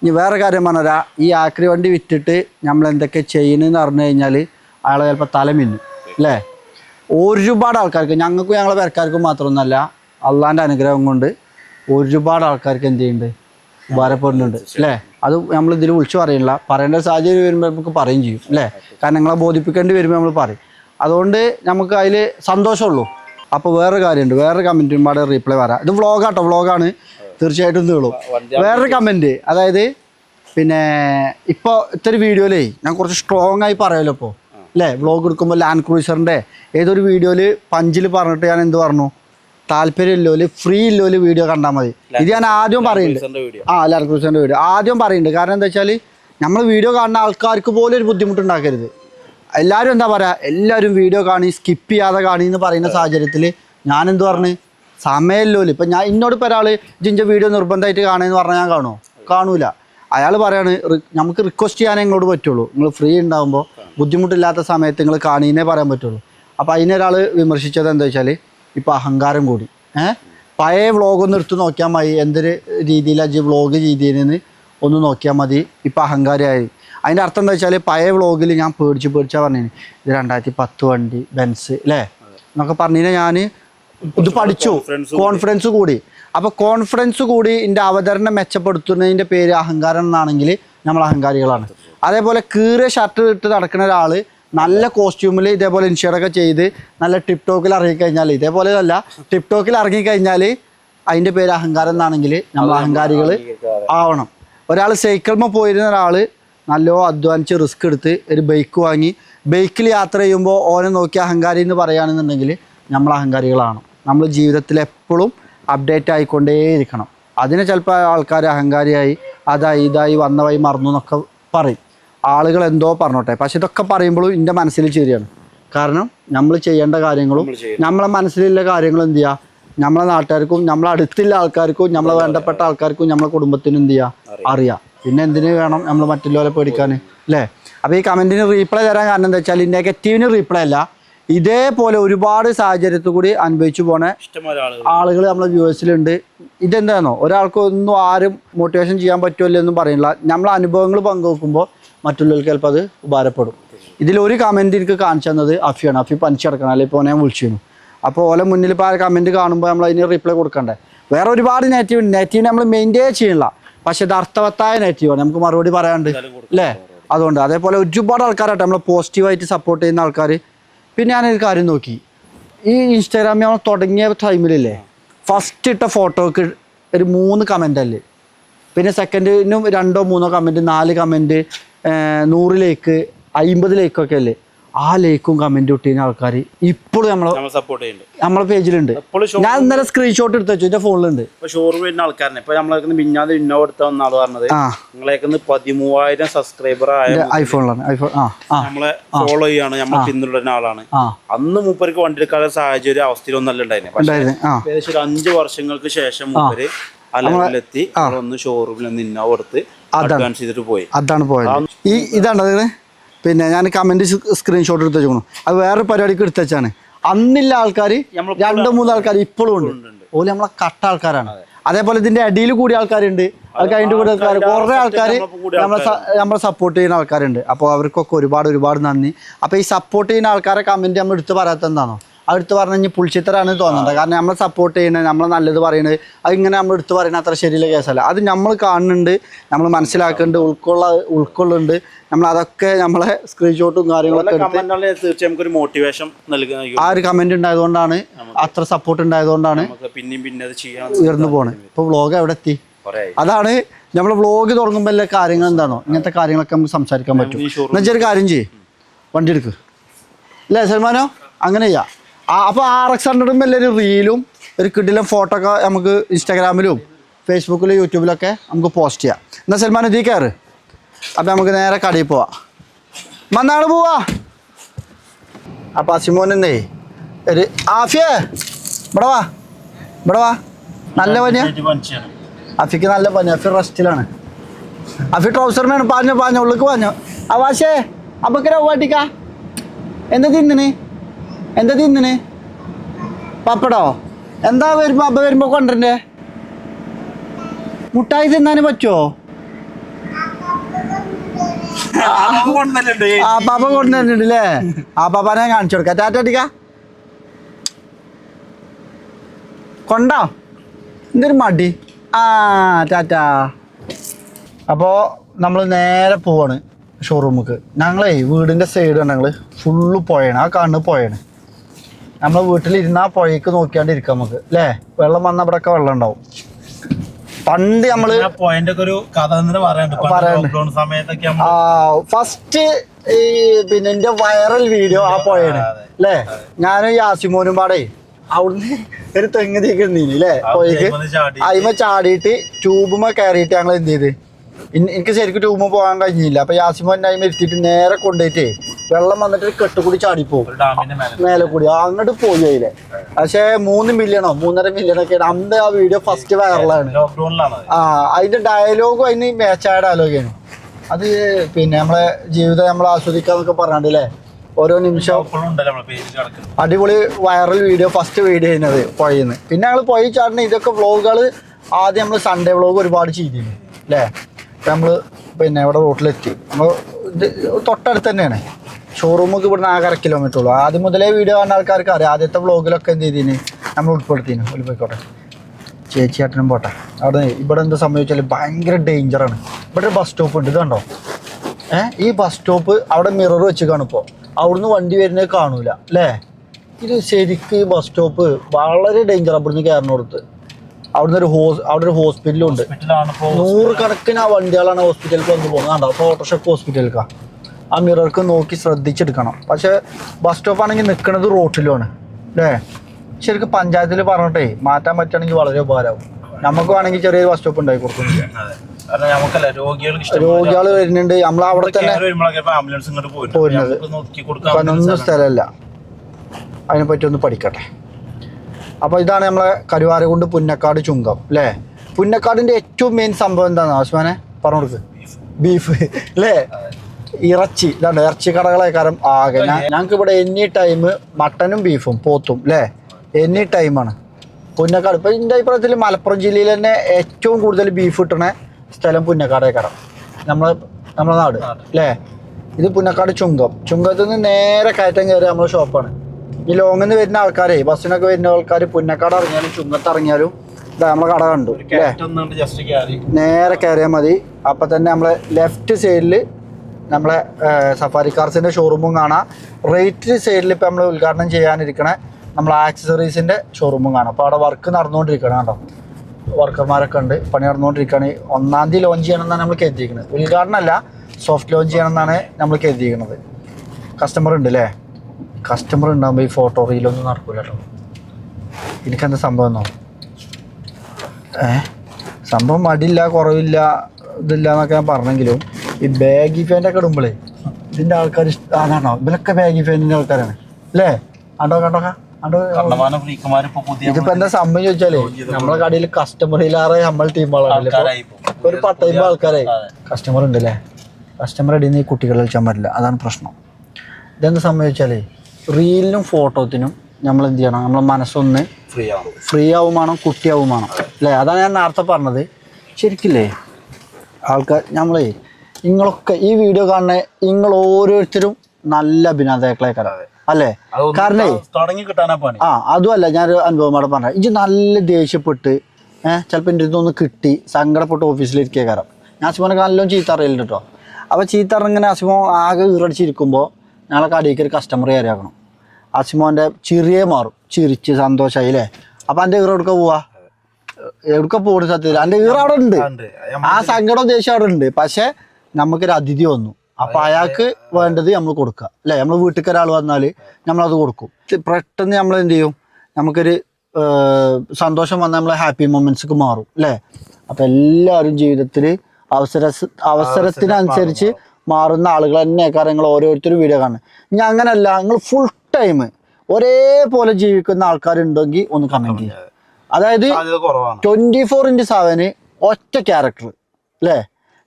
ഇനി വേറെ കാര്യം പറഞ്ഞാ ഈ ആക്രി വണ്ടി വിറ്റിട്ട് നമ്മൾ എന്തൊക്കെ ചെയ്യണെന്ന് പറഞ്ഞു കഴിഞ്ഞാൽ അയാളെ ചിലപ്പോൾ തലമിന്നു അല്ലേ? ഒരുപാട് ആൾക്കാർക്ക് ഞങ്ങൾക്കും ഞങ്ങളെ പേർക്കാർക്കും മാത്രമൊന്നുമല്ല അള്ളാന്റെ അനുഗ്രഹം കൊണ്ട് ഒരുപാട് ആൾക്കാർക്ക് എന്ത് ചെയ്യുന്നുണ്ട് ഉപകാരപ്പെടുന്നുണ്ട് അല്ലേ? അത് നമ്മൾ ഇതിൽ വിളിച്ചു പറയില്ല പറയേണ്ട സാഹചര്യം വരുമ്പോൾ നമുക്ക് പറയും ചെയ്യും അല്ലേ? കാരണം നിങ്ങളെ ബോധിപ്പിക്കേണ്ടി വരുമ്പോൾ നമ്മൾ പറയും. അതുകൊണ്ട് നമുക്ക് അതിൽ സന്തോഷമുള്ളൂ. അപ്പോൾ വേറൊരു കാര്യമുണ്ട് വേറൊരു കമന്റും പാടെ റീപ്ലൈ വരാം. ഇത് വ്ളോഗാട്ടോ വ്ളോഗാണ് തീർച്ചയായിട്ടും നീളും വേറൊരു കമന്റ് അതായത് പിന്നെ ഇപ്പോൾ ഇത്തൊരു വീഡിയോയിലേ ഞാൻ കുറച്ച് സ്ട്രോങ് ആയി പറയുമല്ലോ ഇപ്പോൾ അല്ലേ വ്ളോഗ് എടുക്കുമ്പോൾ ലാൻഡ് ക്രൂസറിന്റെ ഏതൊരു വീഡിയോയിൽ പഞ്ചിൽ പറഞ്ഞിട്ട് ഞാൻ എന്ത് പറഞ്ഞു? താല്പര്യം ഇല്ലോൽ ഫ്രീ ഇല്ലോൽ വീഡിയോ കണ്ടാൽ മതി ഇത് ഞാൻ ആദ്യം പറയുന്നുണ്ട് ആ ലാൻഡ് ക്രൂസറിന്റെ വീഡിയോ. ആദ്യം പറയുന്നുണ്ട് കാരണം എന്താ വെച്ചാൽ നമ്മൾ വീഡിയോ കാണുന്ന ആൾക്കാർക്ക് പോലും ഒരു ബുദ്ധിമുട്ടുണ്ടാക്കരുത്. എല്ലാവരും എന്താ പറയുക എല്ലാവരും വീഡിയോ കാണി സ്കിപ്പ് ചെയ്യാതെ കാണി എന്ന് പറയുന്ന സാഹചര്യത്തിൽ ഞാൻ എന്ത് പറഞ്ഞ്? സമയമില്ലോൽ ഇപ്പം ഞാൻ ഇന്നോട് ഇപ്പോൾ ഒരാൾ ജിഞ്ച വീഡിയോ നിർബന്ധമായിട്ട് കാണുമെന്ന് പറഞ്ഞാൽ ഞാൻ കാണുമോ കാണൂല. അയാൾ പറയാണ് നമുക്ക് റിക്വസ്റ്റ് ചെയ്യാനേ നിങ്ങളോട് പറ്റുള്ളൂ. നിങ്ങൾ ഫ്രീ ഉണ്ടാകുമ്പോൾ ബുദ്ധിമുട്ടില്ലാത്ത സമയത്ത് നിങ്ങൾ കാണീന്നേ പറയാൻ പറ്റുള്ളൂ. അപ്പോൾ അതിനൊരാൾ വിമർശിച്ചത് എന്താ വെച്ചാൽ ഇപ്പോൾ അഹങ്കാരം കൂടി. ഏഹ് പഴയ വ്ളോഗ് ഒന്ന് എടുത്ത് നോക്കിയാൽ മതി. എന്തൊരു രീതിയിലാണ് വ്ളോഗ് ചെയ്തതിന് ഒന്ന് നോക്കിയാൽ മതി. ഇപ്പം അഹങ്കാരമായി അതിന്റെ അർത്ഥം എന്താ വെച്ചാൽ പഴയ വ്ളോഗിൽ ഞാൻ പേടിച്ച് പേടിച്ചാൽ പറഞ്ഞു ഇത് രണ്ടായിരത്തി പത്ത് വണ്ടി ബെൻസ് അല്ലേ എന്നൊക്കെ പറഞ്ഞു ഞാൻ ഇത് പഠിച്ചു. കോൺഫിഡൻസ് കൂടി. അപ്പൊ കോൺഫിഡൻസ് കൂടി എന്റെ അവതരണം മെച്ചപ്പെടുത്തുന്നതിന്റെ പേര് അഹങ്കാരം എന്നാണെങ്കിൽ നമ്മൾ അഹങ്കാരികളാണ്. അതേപോലെ കീറിയ ഷർട്ട് ഇട്ട് നടക്കുന്ന ഒരാൾ നല്ല കോസ്റ്റ്യൂമിൽ ഇതേപോലെ ഇൻഷുറൊക്കെ ചെയ്ത് നല്ല ടിപ് ടോക്കിൽ ഇറങ്ങിക്കഴിഞ്ഞാൽ ഇതേപോലെ അല്ല ടിപ് ടോക്കിൽ ഇറങ്ങിക്കഴിഞ്ഞാൽ അതിന്റെ പേര് അഹങ്കാരം എന്നാണെങ്കിൽ നമ്മൾ അഹങ്കാരികൾ ആവണം. ഒരാൾ സൈക്കിളിൽ പോയിരുന്ന ഒരാൾ നല്ലോ അധ്വാനിച്ച് റിസ്ക് എടുത്ത് ഒരു ബൈക്ക് വാങ്ങി. ബൈക്കിൽ യാത്ര ചെയ്യുമ്പോൾ ഓനെ നോക്കി അഹങ്കാരി എന്ന് പറയുകയാണെന്നുണ്ടെങ്കിൽ നമ്മൾ അഹങ്കാരികളാണ് നമ്മൾ ജീവിതത്തിൽ എപ്പോഴും അപ്ഡേറ്റ് ആയിക്കൊണ്ടേയിരിക്കണം. അതിന് ചിലപ്പോൾ ആൾക്കാർ അഹങ്കാരിയായി അതായി ഇതായി വന്ന വഴി മറന്നു എന്നൊക്കെ പറയും. ആളുകൾ എന്തോ പറഞ്ഞോട്ടെ. പക്ഷെ ഇതൊക്കെ പറയുമ്പോഴും എന്റെ മനസ്സിൽ ശരിയാണ് കാരണം നമ്മൾ ചെയ്യേണ്ട കാര്യങ്ങളും നമ്മളെ മനസ്സിലുള്ള കാര്യങ്ങളും എന്ത് ചെയ്യുക നമ്മളെ നാട്ടുകാർക്കും നമ്മളെ അടുത്തുള്ള ആൾക്കാർക്കും നമ്മളെ വേണ്ടപ്പെട്ട ആൾക്കാർക്കും നമ്മളെ കുടുംബത്തിനും എന്ത് ചെയ്യുക അറിയാം. പിന്നെ എന്തിനു വേണം നമ്മൾ മറ്റുള്ളവരെ പേടിക്കാൻ അല്ലേ? അപ്പോൾ ഈ കമന്റിന് റീപ്ലൈ തരാൻ കാരണം എന്താ വെച്ചാൽ നെഗറ്റീവിന് റീപ്ലൈ അല്ല. ഇതേപോലെ ഒരുപാട് സാഹചര്യത്തിൽ കൂടി അനുഭവിച്ചു പോണ ആളുകൾ. നമ്മളെ വ്യൂവേഴ്സിലുണ്ട് ഇതെന്താണോ ഒരാൾക്ക് ഒന്നും ആരും മോട്ടിവേഷൻ ചെയ്യാൻ പറ്റുമല്ലോ എന്നും പറയുന്നില്ല. നമ്മളെ അനുഭവങ്ങൾ പങ്കുവെക്കുമ്പോൾ മറ്റുള്ളവർക്ക് ചിലപ്പോൾ അത് ഉപകാരപ്പെടും. ഇതിലൊരു കമന്റ് എനിക്ക് കാണിച്ചു തന്നത് അഫിയാണ്. അഫി പനിച്ചടക്കണം അല്ലെങ്കിൽ ഇപ്പോൾ ഞാൻ വിളിച്ചിരുന്നു. അപ്പോൾ ഓലെ മുന്നിൽ ഇപ്പോൾ ആ കമന്റ് കാണുമ്പോൾ നമ്മൾ അതിന് റിപ്ലൈ കൊടുക്കണ്ടേ? വേറെ ഒരുപാട് നെഗറ്റീവ് നെഗറ്റീവ് നമ്മൾ മെയിന്റെയിൻ ചെയ്യണില്ല. പക്ഷേ ഇത് അർത്ഥവത്തായ നെഗറ്റീവാണ് നമുക്ക് മറുപടി പറയാണ്ട് അല്ലേ? അതുകൊണ്ട് അതേപോലെ ഒരുപാട് ആൾക്കാരായിട്ട് നമ്മളെ പോസിറ്റീവായിട്ട് സപ്പോർട്ട് ചെയ്യുന്ന ആൾക്കാർ പിന്നെ ഞാനൊരു കാര്യം നോക്കി. ഈ ഇൻസ്റ്റാഗ്രാമിൽ നമ്മൾ തുടങ്ങിയ ടൈമിലില്ലേ ഫസ്റ്റ് ഇട്ട ഫോട്ടോക്ക് ഒരു മൂന്ന് കമന്റ് അല്ലേ? പിന്നെ സെക്കൻഡിനും രണ്ടോ മൂന്നോ കമന്റ് നാല് കമന്റ് നൂറിലേക്ക് അയിമ്പതിലേക്കൊക്കെ അല്ലേ? ആ ലൈക്കും കമന്റ് ഇട്ടിരുന്ന ആൾക്കാർ ഇപ്പോഴും നമ്മളെ നമ്മൾ സപ്പോർട്ട് ചെയ്യുന്നുണ്ട് നമ്മളെ പേജിലുണ്ട്. ഞാൻ ഇന്നലെ സ്ക്രീൻഷോട്ട് എടുത്ത് വെച്ചു. എന്റെ ഫോണിലുണ്ട്. ഷോറൂം വരുന്ന ആൾക്കാരനെ ഇപ്പൊ നമ്മളേക്ക് മിഞ്ഞാന്ന് ഇന്നോവ എടുത്ത വന്ന ആൾ പറഞ്ഞത് നിങ്ങളേക്ക് പതിമൂവായിരം സബ്സ്ക്രൈബർ ആയ ഐഫോണിലാണ് ഐഫോൺ നമ്മളെ ഫോളോ ചെയ്യാണ്. നമ്മൾ പിന്തുടരുന്ന ആളാണ്. അന്ന് മൂപ്പർക്ക് വണ്ടി എടുക്കാനുള്ള സാഹചര്യം അവസ്ഥയിലൊന്നല്ല ഉണ്ടായിരുന്നെ. ഏകദേശം ഒരു അഞ്ചു വർഷങ്ങൾക്ക് ശേഷം മൂപ്പര് ആ ലെവലിലെത്തി ഒന്ന് ഷോറൂമിൽ നിന്ന് ഇന്നോവ എടുത്ത് അഡ്വാൻസ് ചെയ്തിട്ട് പോയി. അതാണ് പോയത്. ഈ ഇതാണ് പിന്നെ ഞാൻ കമന്റ് സ്ക്രീൻഷോട്ട് എടുത്ത് വെച്ചോണു അത് വേറെ പരിപാടിക്ക് എടുത്ത് വെച്ചാണ്. അന്നില്ല ആൾക്കാർ രണ്ട് മൂന്ന് ആൾക്കാർ ഇപ്പോഴും ഉണ്ട്. ഓൽ നമ്മളെ കട്ട ആൾക്കാരാണ്. അതേപോലെ ഇതിന്റെ അടിയിൽ കൂടിയ ആൾക്കാരുണ്ട്. അത് കഴിഞ്ഞിട്ട് കൂടിയ ആൾക്കാർ കുറേ ആൾക്കാർ നമ്മളെ നമ്മളെ സപ്പോർട്ട് ചെയ്യുന്ന ആൾക്കാരുണ്ട്. അപ്പോൾ അവർക്കൊക്കെ ഒരുപാട് ഒരുപാട് നന്ദി. അപ്പോൾ ഈ സപ്പോർട്ട് ചെയ്യുന്ന ആൾക്കാരെ കമന്റ് നമ്മൾ എടുത്ത് പറയാത്ത എന്താണോ അടുത്ത് പറഞ്ഞു കഴിഞ്ഞാൽ പുളിച്ചിത്തരാണ് തോന്നുന്നത് കാരണം നമ്മളെ സപ്പോർട്ട് ചെയ്യുന്നത് നമ്മളെ നല്ലത് പറയുന്നത് അതിങ്ങനെ നമ്മൾ എടുത്ത് പറയുന്നത് അത്ര ശരിയുള്ള കേസല്ല. അത് നമ്മൾ കാണുന്നുണ്ട് നമ്മൾ മനസ്സിലാക്കുന്നുണ്ട് ഉൾക്കൊള്ള ഉൾക്കൊള്ളുന്നുണ്ട്. നമ്മൾ അതൊക്കെ നമ്മളെ സ്ക്രീൻഷോട്ടും കാര്യങ്ങളൊക്കെ തീർച്ചയായും നമുക്കൊരു മോട്ടിവേഷൻ നൽകുന്ന ആ ഒരു കമന്റ് ഉണ്ടായതുകൊണ്ടാണ് അത്ര സപ്പോർട്ട് ഉണ്ടായതുകൊണ്ടാണ് പിന്നെയും പിന്നെ അത് ചെയ്യാൻ ഉയർന്നു പോണേ. ഇപ്പോൾ വ്ളോഗ് എവിടെ എത്തി? അതാണ് നമ്മൾ വ്ളോഗ് തുടങ്ങുമ്പോൾ എല്ലാ കാര്യങ്ങൾ എന്താണോ? ഇങ്ങനത്തെ കാര്യങ്ങളൊക്കെ നമുക്ക് സംസാരിക്കാൻ പറ്റും. ഈ വെച്ചാൽ ഒരു കാര്യം ചെയ്യ്. വണ്ടി എടുക്ക്. അല്ലേ സൽമാനോ? അങ്ങനെ ചെയ്യാം. ആ അപ്പോൾ ആർ എക്സ് ഹൺഡ്രഡും ഒരു റീലും ഒരു കിഡിലും ഫോട്ടോ ഒക്കെ നമുക്ക് ഇൻസ്റ്റാഗ്രാമിലും ഫേസ്ബുക്കിലും യൂട്യൂബിലൊക്കെ നമുക്ക് പോസ്റ്റ് ചെയ്യാം. എന്നാൽ സൽമാൻ ഇതിൽ കയറ്. അപ്പം നമുക്ക് നേരെ കടയിൽ പോവാം. മന്നാൾ പോവാ. അപ്പം അസിമോനെന്നേ ഒരു ആഫിയേ ഇവിടെ വാ ഇവിടെ വാ. നല്ല പനിയാ? അഫിക്ക് നല്ല പനി അഫി റെസ്റ്റിലാണ്. അഫി ട്രൗസർ വേണം പാഞ്ഞു പാഞ്ഞു ഉള്ളിക്ക് പാഞ്ഞു. അവാശേ അപ്പക്കര വാട്ടിക്ക എന്താ തിന്നിന്? എന്താ തിന്നിന്? പപ്പടോ? എന്താ വരുമ്പോ അപ്പ വരുമ്പോ കൊണ്ടരണ്ടേ മുട്ടായി തിന്നാനും പറ്റുമോ ആ പാപ്പ കൊണ്ടുവന്നിട്ടുണ്ട്. അല്ലേ ആ പാപ്പാനെ കാണിച്ചു കൊടുക്കാം. ടാറ്റ അടിക്ക കൊണ്ടോ? എന്തൊരു മടി. ആ ടാറ്റ. അപ്പോൾ നമ്മൾ നേരെ പോവാണ് ഷോറൂമുക്ക് ഞങ്ങളേ വീടിന്റെ സൈഡ് ഞങ്ങൾ ഫുള്ള് പുഴയാണ്. ആ കണ്ണ് പുഴയാണ്. നമ്മൾ വീട്ടിലിരുന്ന് ആ പുഴയ്ക്ക് നോക്കിയാണ്ട് നമുക്ക്. അല്ലേ വെള്ളം വന്ന ഇവിടെയൊക്കെ വെള്ളം ഉണ്ടാവും. പണ്ട് നമ്മൾ പോയിന്റ് ഒക്കെ ഒരു കഥ തന്നെ പറയാനുണ്ട്. പറയാനുണ്ട്. ലോക്ക്ഡൌൺ സമയത്തൊക്കെ ഫസ്റ്റ് ഈ പിന്നെ എന്റെ വൈറൽ വീഡിയോ ആ പോയാണ്. അല്ലേ ഞാനും യാസിമോനും പാടേ അവിടുന്ന് ഒരു തെങ്ങ് തീക്കുന്നീനി അല്ലേ പോയിക്ക്. അയിമ ചാടി. ചാടിയിട്ട്. ട്യൂബുമ കയറിയിട്ട് ഞങ്ങൾ എന്ത് ചെയ്ത്? എനിക്ക് ശരിക്കും ട്യൂബ് പോകാൻ കഴിഞ്ഞില്ല. അപ്പൊ യാസിമോൻ അയിമ ഇരുത്തിയിട്ട് നേരെ കൊണ്ടുപോയിട്ട് വെള്ളം വന്നിട്ട് കെട്ടുകൂടി ചാടിപ്പോവും. മേലെ. കൂടി. അങ്ങോട്ട് പോയി അതിലെ. പക്ഷേ മൂന്ന് മില്യണോ മൂന്നര മില്യണോ ഒക്കെ അന്ന് ആ വീഡിയോ ഫസ്റ്റ് വൈറലാണ് ആ അതിന്റെ ഡയലോഗും അതിന് മേച്ചായ ഡയലോഗാണ് അത് പിന്നെ നമ്മളെ ജീവിതം നമ്മൾ ആസ്വദിക്കാന്നൊക്കെ പറഞ്ഞാണ്ട് അല്ലേ ഓരോ നിമിഷം ഇപ്പോഴും ഉണ്ടല്ലോ നമ്മളെ പേജ് അടിപൊളി വൈറൽ വീഡിയോ ഫസ്റ്റ് വീഡിയോ ചെയ്യുന്നത് പോയിന്ന്. പിന്നെ ഞങ്ങൾ പോയി ചാടുന്ന ഇതൊക്കെ വ്ളോഗുകൾ ആദ്യം നമ്മൾ സൺഡേ വ്ളോഗ് ഒരുപാട് ചെയ്തിരുന്നു. അല്ലേ നമ്മൾ പിന്നെ ഇവിടെ റോട്ടിലെത്തി നമ്മൾ തൊട്ടടുത്ത് തന്നെയാണ്. ഷോറൂമൊക്കെ ഇവിടുന്ന് ആകെ അര കിലോമീറ്റർ ഉള്ളൂ. ആദ്യം മുതലേ വീഡിയോ കാണുന്ന ആൾക്കാർക്ക് അറിയാം. ആദ്യത്തെ വ്ളോഗിലൊക്കെ എന്ത് ചെയ്തിന്? നമ്മൾ ഉൾപ്പെടുത്തിന്. ഒരു പോയിക്കോട്ടെ. ചേച്ചി ചേട്ടനും പോട്ടെ. അവിടെ ഇവിടെ എന്താ സംഭവിച്ചാൽ ഭയങ്കര ഡേഞ്ചറാണ് ഇവിടെ ഒരു ബസ് സ്റ്റോപ്പ് ഉണ്ട്. ഇത് കണ്ടോ? ഏഹ് ഈ ബസ് സ്റ്റോപ്പ് അവിടെ മിറർ വെച്ച് കാണിപ്പോൾ അവിടുന്ന് വണ്ടി വരുന്നത് കാണൂല. അല്ലേ? ഇത് ശരിക്കും ഈ ബസ് സ്റ്റോപ്പ് വളരെ ഡേഞ്ചറാണ് ഇവിടുന്ന് കയറിനോടത്ത് അവിടുന്ന് ഒരു ഹോസ് അവിടെ ഒരു ഹോസ്പിറ്റലും ഉണ്ട്. ഹോസ്പിറ്റലാണ് ഇപ്പോ നൂറുകണക്കിന് ആ വണ്ടികളാണ് ഹോസ്പിറ്റലിലേക്ക് വന്ന് പോകുന്നത്. കണ്ടോ? അപ്പോൾ ഓട്ടോഷോക്ക് ഹോസ്പിറ്റലിലേക്കാ ആ മിറർക്ക് നോക്കി ശ്രദ്ധിച്ചെടുക്കണം. പക്ഷെ ബസ് സ്റ്റോപ്പ് ആണെങ്കിൽ നിൽക്കുന്നത് റോട്ടിലുമാണ്. അല്ലേ ശരിക്കും പഞ്ചായത്തിൽ പറഞ്ഞിട്ടേ മാറ്റാൻ പറ്റുകയാണെങ്കിൽ വളരെ ഉപകാരമാവും. നമുക്ക് വേണമെങ്കിൽ ചെറിയൊരു ബസ് സ്റ്റോപ്പ് ഉണ്ടായി കൊടുക്കും. രോഗികൾ വരുന്നുണ്ട്. നമ്മൾ അവിടെ തന്നെ പോരുന്നത്. പതിനൊന്നും സ്ഥലമല്ല. അതിനെപ്പറ്റി ഒന്ന് പഠിക്കട്ടെ. അപ്പോൾ ഇതാണ് നമ്മളെ കരുവാരകുണ്ട് പുന്നക്കാട് ചുങ്കം അല്ലേ പുന്നക്കാടിന്റെ ഏറ്റവും മെയിൻ സംഭവം എന്താണ് ആസ്മാനെ പറഞ്ഞു കൊടുക്ക്. ബീഫ് അല്ലേ ഇറച്ചി. ഇതാണ് ഇറച്ചി കടകളെ കാരണം ആകെ. ഞങ്ങൾക്ക് ഇവിടെ എനി ടൈം മട്ടനും ബീഫും പോത്തും അല്ലേ എനി ടൈമാണ് പുന്നക്കാട്. ഇപ്പം എന്റെ അഭിപ്രായത്തിൽ മലപ്പുറം ജില്ലയിൽ തന്നെ ഏറ്റവും കൂടുതൽ ബീഫ് കിട്ടണ സ്ഥലം പുന്നക്കാടേ പുന്നക്കാടേക്കാരം നമ്മളെ നമ്മളെ നാട് അല്ലേ ഇത് പുന്നക്കാട് ചുങ്കം. ചുങ്കത്ത് നിന്ന് നേരെ കയറ്റം കയറി നമ്മളെ ഷോപ്പാണ് ഈ ലോങ്ങിൽ നിന്ന് വരുന്ന ആൾക്കാരെ ബസ്സിനൊക്കെ വരുന്ന ആൾക്കാർ പുന്നക്കാട് ഇറങ്ങിയാലും ചുങ്കത്ത് ഇറങ്ങിയാലും ഇതാ നമ്മളെ കട കണ്ടു നേരെ കയറിയാൽ മതി. അപ്പൊ തന്നെ നമ്മളെ ലെഫ്റ്റ് സൈഡിൽ നമ്മളെ സഫാരി കാർസിന്റെ ഷോറൂമും കാണാം. റേറ്റ് സൈഡിൽ ഇപ്പോൾ നമ്മൾ ഉദ്ഘാടനം ചെയ്യാനിരിക്കണ നമ്മൾ ആക്സസറീസിന്റെ ഷോറൂമും കാണാം. അപ്പോൾ അവിടെ വർക്ക് നടന്നുകൊണ്ടിരിക്കണം കേട്ടോ. വർക്കർമാരൊക്കെ ഉണ്ട്. പണി നടന്നുകൊണ്ടിരിക്കുകയാണ് ഒന്നാം തീയതി ലോഞ്ച് ചെയ്യണം എന്നാണ് നമ്മൾ കരുതിയിരിക്കുന്നത് ഉദ്ഘാടനം അല്ല സോഫ്റ്റ് ലോഞ്ച് ചെയ്യണം എന്നാണ് നമ്മൾ കരുതിയിരിക്കുന്നത് കസ്റ്റമർ ഉണ്ട് അല്ലേ കസ്റ്റമർ ഉണ്ടാകുമ്പോൾ ഈ ഫോട്ടോ റീലൊന്നും നടക്കില്ല കേട്ടോ. എനിക്കെന്താ സംഭവം എന്നോ? ഏ? സംഭവം മടിയില്ല കുറവില്ല ഇതില്ല എന്നൊക്കെ ഞാൻ പറഞ്ഞെങ്കിലും ഈ ബാഗി ഫാന്റെ ഒക്കെ ഇടുമ്പോഴേ ഇതിന്റെ ആൾക്കാർ അതാണോ ഇവരൊക്കെ ബാഗി ഫാനിന്റെ ആൾക്കാരാണ്. അല്ലേ ആണ്ടോ കണ്ടോ ഇതിപ്പോ എന്താ സംഭവം ചോദിച്ചാലേ നമ്മളെ കടയിൽ കസ്റ്റമറിലാറെ നമ്മൾ ടീമുകളാണ്. ഒരു പത്തൈമ്പ ആൾക്കാരായി അതെ. കസ്റ്റമർ ഉണ്ട് അല്ലേ കസ്റ്റമർ ഇടയിൽ നിന്ന് ഈ കുട്ടികൾ കളിച്ചാൻ പറ്റില്ല. അതാണ് പ്രശ്നം. ഇതെന്താ സംഭവം ചോദിച്ചാലേ റീലിനും ഫോട്ടോത്തിനും നമ്മൾ എന്ത് ചെയ്യണം? നമ്മളെ മനസ്സൊന്ന് ഫ്രീ ആവും ഫ്രീ ആവുമാണോ കുട്ടിയാവുമാണോ കുട്ടിയാവും അല്ലേ അതാണ് ഞാൻ നേരത്തെ പറഞ്ഞത്. ശരിക്കില്ലേ? ആൾക്കാർ നമ്മളേ നിങ്ങളൊക്കെ ഈ വീഡിയോ കാണുന്ന നിങ്ങൾ ഓരോരുത്തരും നല്ല അഭിനേതാക്കളേക്കാരം അല്ലേ? കാരണം കാരണേ തുടങ്ങി കിട്ടാനാ പണി. ആ അതുമല്ല ഞാനൊരു അനുഭവം അവിടെ പറഞ്ഞ ഇജ് നല്ല ദേഷ്യപ്പെട്ട് ഏഹ് ചിലപ്പോൾ എന്റെ അടുത്തൊന്ന് കിട്ടി സങ്കടപ്പെട്ട് ഓഫീസിലിരിക്കുക കാരണം ഞാൻ അസിമോനൊക്കെ നല്ലോണം ചീത്ത അറിയില്ല കേട്ടോ അപ്പോൾ ചീത്ത ഇറങ്ങനെ അസിമോ ആകെ ഈറടിച്ചിരിക്കുമ്പോൾ ഞങ്ങളെ കടയിലേക്ക് ഒരു കസ്റ്റമർ അറിയാക്കണം അസിമോന്റെ ചിറിയെ മാറും. ചിരിച്ച് സന്തോഷമായി അല്ലേ? അപ്പം എന്റെ ഈറ എടുക്കാൻ പോവാ? എവിടുക്ക പോകും സത്യത്തിൽ? എന്റെ ഈറ അവിടെ ഉണ്ട്. ആ സങ്കടം ദേഷ്യം അവിടെ ഉണ്ട്. പക്ഷെ നമുക്കൊരു അതിഥി വന്നു. അപ്പൊ അയാൾക്ക് വേണ്ടത് നമ്മൾ കൊടുക്കുക. അല്ലെ? നമ്മൾ വീട്ടിൽ ഒരാൾ വന്നാൽ നമ്മളത് കൊടുക്കും. ഇത് പെട്ടെന്ന് നമ്മൾ എന്ത് ചെയ്യും? നമുക്കൊരു സന്തോഷം വന്നാൽ നമ്മളെ ഹാപ്പി മൊമെന്റ്സ്ക്ക് മാറും. അല്ലേ? അപ്പൊ എല്ലാവരും ജീവിതത്തിൽ അവസര അവസരത്തിനനുസരിച്ച് മാറുന്ന ആളുകൾ തന്നെ നിങ്ങൾ ഓരോരുത്തരും വീഡിയോ കാണുന്നത്. ഞാൻ അങ്ങനല്ല നിങ്ങൾ ഫുൾ ടൈം ഒരേപോലെ ജീവിക്കുന്ന ആൾക്കാരുണ്ടെങ്കിൽ ഒന്ന് കമന്റ് ചെയ്യുക. അതായത് ട്വന്റി ഫോർ ഇന്റു സെവന് ഒറ്റ ക്യാരക്ടർ അല്ലേ?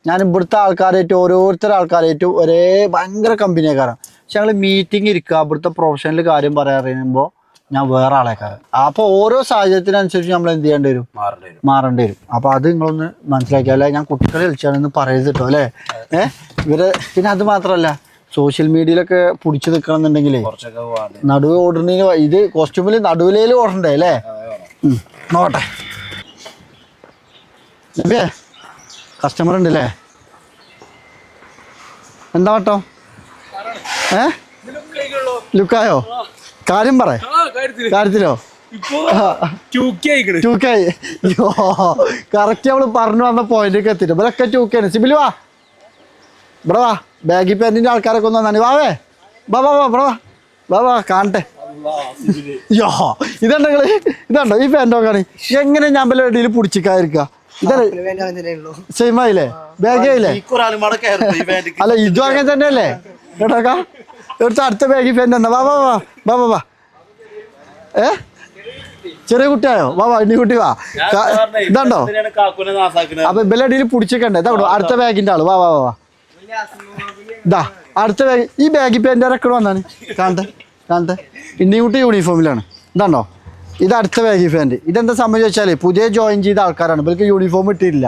ഞാൻ ഇവിടുത്തെ ആൾക്കാരായിട്ട് ഓരോരുത്തർ ആൾക്കാരായിട്ടും ഒരേ ഭയങ്കര കമ്പനിയേക്കാരാണ് പക്ഷെ ഞങ്ങൾ മീറ്റിംഗ് ഇരിക്കുക ഇവിടുത്തെ പ്രൊഫഷണൽ കാര്യം പറയാറിയുമ്പോൾ പറയുമ്പോൾ ഞാൻ വേറെ ആളേക്കാരൻ അപ്പോൾ ഓരോ സാഹചര്യത്തിനനുസരിച്ച് നമ്മൾ എന്ത് ചെയ്യേണ്ടി വരും? മാറേണ്ടി വരും. അപ്പൊ അപ്പോൾ അത് നിങ്ങളൊന്ന് മനസ്സിലാക്കിയ അല്ലെ? ഞാൻ കുട്ടികളെ കളിച്ചാണെന്ന് പറയരുത് കേട്ടോ അല്ലേ? ഏഹ് ഇവർ പിന്നെ അത് മാത്രമല്ല സോഷ്യൽ മീഡിയയിലൊക്കെ പിടിച്ചു നിൽക്കണമെന്നുണ്ടെങ്കിലേ നടുവ് ഓടുന്നതിന് ഇത് കോസ്റ്റ്യൂമിൽ നടുവിലേലും ഓടണ്ടേ അല്ലേ? നോട്ടെ നോക്കട്ടെ. കസ്റ്റമർ ഉണ്ടല്ലേ എന്താ വട്ടോ? ഏ? ലുക്കായോ? കാര്യം പറ. കാര്യത്തിലോ. ടൂ കെ യോ കറക്റ്റ് അവൾ പറഞ്ഞു വന്ന പോയിന്റൊക്കെ എത്തിയിട്ട് ഇവരൊക്കെ ടൂ കെ സിബിൽ വാ. ഇവിടെ വാ. ബാഗി പാന്റിന്റെ ആൾക്കാരൊക്കെ ഒന്ന് വന്നാണ് വാവേ. വാ വാ വാ ഇവിടെ വാ. വാ വാ കാണട്ടെ. യോ ഇതുണ്ടോ ഇതുണ്ടോ ഈ പാന്റ് നോക്കാണ് എങ്ങനെ ഞാൻ വല്ല ഇടയിൽ പിടിച്ചിക്കാതിരിക്കുക ഇതല്ലേ സെയിം ആയില്ലേ ബാഗ് ആയില്ലേ ഈക്കൊരാളുമാടെ കയറുന്നു ഈ ബാൻഡിക്ക് അല്ല ഇതും അങ്ങനെ തന്നെയല്ലേ? കേട്ടോക്കാ എടുത്ത അടുത്ത ബാഗി പാന്റ് വാ വാ വാ വാ വാ വാ. ഏ? ചെറിയ കുട്ടിയായോ? വാ വാ ഇനി കുട്ടി വാ. ഇതാണ്ടോ? ഇതുണ്ടോ അപ്പൊ ഇവലടിയിൽ പിടിച്ചിക്കണ്ടേ? ഇതാ ഇവിടെ അടുത്ത ബാഗിന്റെ ആൾ. വാ വാ വാ ഇതാ അടുത്ത ബാഗ് ഈ ബാഗിൽ പേന്റെ റെക്കോർഡ് വന്നാണ്. കാണട്ടെ കാണട്ടെ കുട്ടി യൂണിഫോമിലാണ് ഇതാണ്ടോ? ഇത് അടുത്ത ബാഗി പാന്റ് ഇതെന്താ സംബന്ധിച്ച് വെച്ചാൽ പുതിയ ജോയിൻ ചെയ്ത ആൾക്കാരാണ്. ഇവർക്ക് യൂണിഫോം ഇട്ടിട്ടില്ല.